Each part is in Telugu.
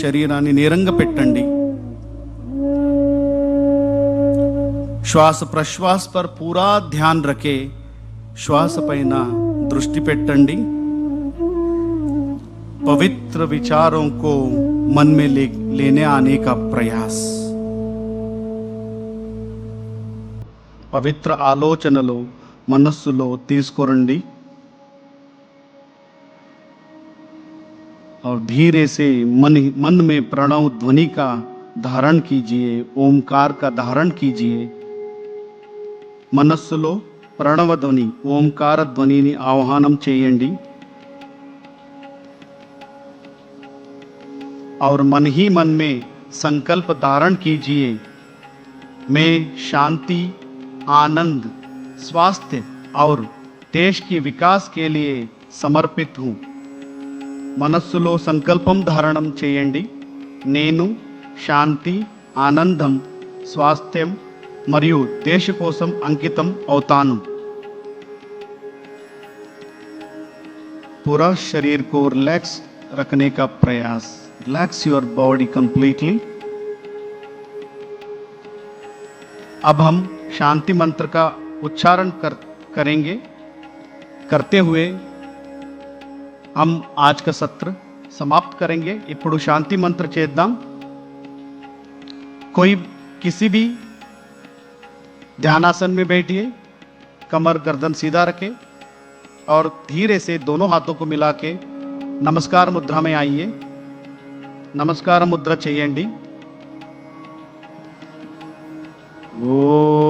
శరీరాన్ని నేరంగా పెట్టండి శ్వాస ప్రశ్వాస్ పర్ పూరా ధ్యాన్ రకే శ్వాస పైన దృష్టి పెట్టండి पवित्र विचारों को मन में ले, लेने आने का प्रयास పవిత్ర ఆలోచనలు మనస్సులో తీసుకురండి और धीरे से मन मन में प्रणव ध्वनि का धारण कीजिए ओमकार का धारण कीजिए మనస్సులో ప్రణవ ధ్వని ఓంకార ధ్వనిని ఆహ్వానం చేయండి और मन ही मन में संकल्प धारण कीजिए मैं शांति आनंद स्वास्थ्य और देश के विकास के लिए సమర్పిత్ हूँ మనస్సులో సంకల్పం ధారణం చేయండి నేను శాంతి ఆనందం స్వాస్థ్యం మరియు దేశ కోసం అంకితం అవుతాను पूरा शरीर को रिलैक्स रखने का प्रयास रिलैक्स योर बॉडी कंप्लीटली अब हम शांति मंत्र का उच्चारण कर करेंगे करते हुए हम आज का सत्र समाप्त करेंगे ఇప్పుడు శాంతి మంత్ర చేద్దాం कोई किसी भी ध्यानासन में बैठिए कमर गर्दन सीधा रखे और धीरे से दोनों हाथों को मिला के नमस्कार मुद्रा में आइए నమస్కార ముద్ర చేయండి ఓం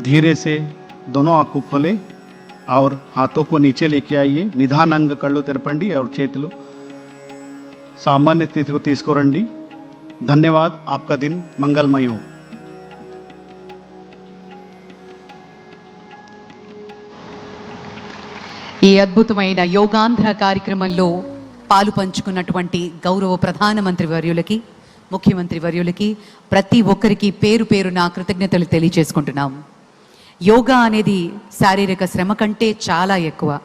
धीरे से दोनों आंखों खोले और हाथों को नीचे लेके आइए నిదానంగా అంగ కళ్ళు తెరపండి और చేతులు సామాన్య స్థితికి తీసుకురండి ధన్యవాద్ आपका दिन मंगलमय हो ఈ అద్భుతమైన యోగాంధ్ర కార్యక్రమంలో పాలు పంచుకున్నటువంటి గౌరవ ప్రధానమంత్రి వర్యులకి ముఖ్యమంత్రి వర్యులకి ప్రతి ఒక్కరికి పేరు పేరు నా కృతజ్ఞతలు తెలియజేసుకుంటున్నాం యోగా అనేది శారీరక శ్రమ కంటే చాలా ఎక్కువ.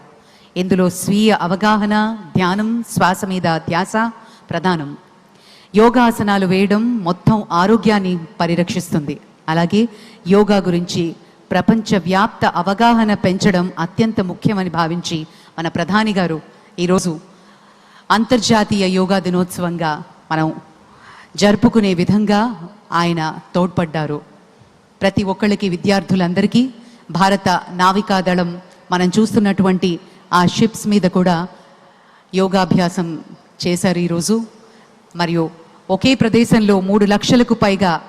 ఇందులో స్వీయ అవగాహన ధ్యానం శ్వాస మీద ధ్యాస ప్రధానం. యోగాసనాలు వేయడం మొత్తం ఆరోగ్యాన్ని పరిరక్షిస్తుంది. అలాగే యోగా గురించి ప్రపంచవ్యాప్త అవగాహన పెంచడం అత్యంత ముఖ్యమని భావించి మన ప్రధాని గారు ఈరోజు అంతర్జాతీయ యోగా దినోత్సవంగా మనం జరుపుకునే విధంగా ఆయన తోడ్పడ్డారు. ప్రతి ఒక్కళ్ళకి విద్యార్థులందరికీ భారత నావికాదళం మనం చూస్తున్నటువంటి ఆ షిప్స్ మీద కూడా యోగాభ్యాసం చేశారు ఈరోజు. మరియు ఒకే ప్రదేశంలో మూడు లక్షలకు పైగా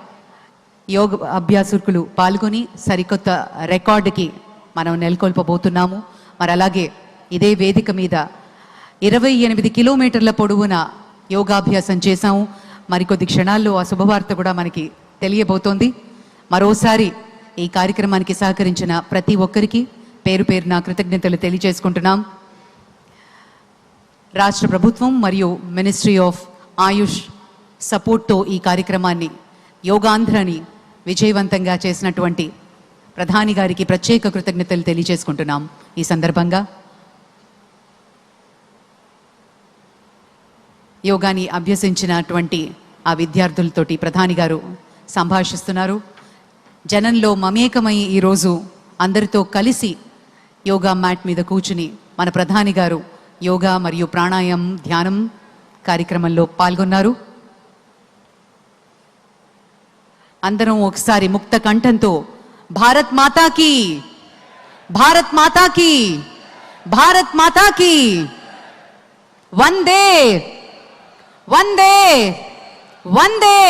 యోగ అభ్యాసకులు పాల్గొని సరికొత్త రికార్డుకి మనం నెలకొల్పబోతున్నాము. మరి అలాగే ఇదే వేదిక మీద ఇరవై ఎనిమిది కిలోమీటర్ల పొడవున యోగాభ్యాసం చేశాము. మరికొద్ది క్షణాల్లో ఆ శుభవార్త కూడా మనకి తెలియబోతోంది. మరోసారి ఈ కార్యక్రమానికి సహకరించిన ప్రతి ఒక్కరికి పేరు పేరున కృతజ్ఞతలు తెలియజేసుకుంటున్నాం. రాష్ట్ర ప్రభుత్వం మరియు మినిస్ట్రీ ఆఫ్ ఆయుష్ సపోర్ట్తో ఈ కార్యక్రమాన్ని యోగాంధ్రని విజయవంతంగా చేసినటువంటి ప్రధాని గారికి ప్రత్యేక కృతజ్ఞతలు తెలియజేసుకుంటున్నాం. ఈ సందర్భంగా యోగాని అభ్యసించినటువంటి ఆ విద్యార్థులతోటి ప్రధాని గారు సంభాషిస్తున్నారు. జనంలో మమేకమై ఈరోజు అందరితో కలిసి యోగా మ్యాట్ మీద కూర్చుని మన ప్రధాని గారు యోగా మరియు ప్రాణాయామం ధ్యానం కార్యక్రమంలో పాల్గొన్నారు. అందరం ఒకసారి ముక్త కంఠంతో భారత్ మాతాకి భారత్ మాతాకి భారత్ మాతాకి వందే వందే వందే.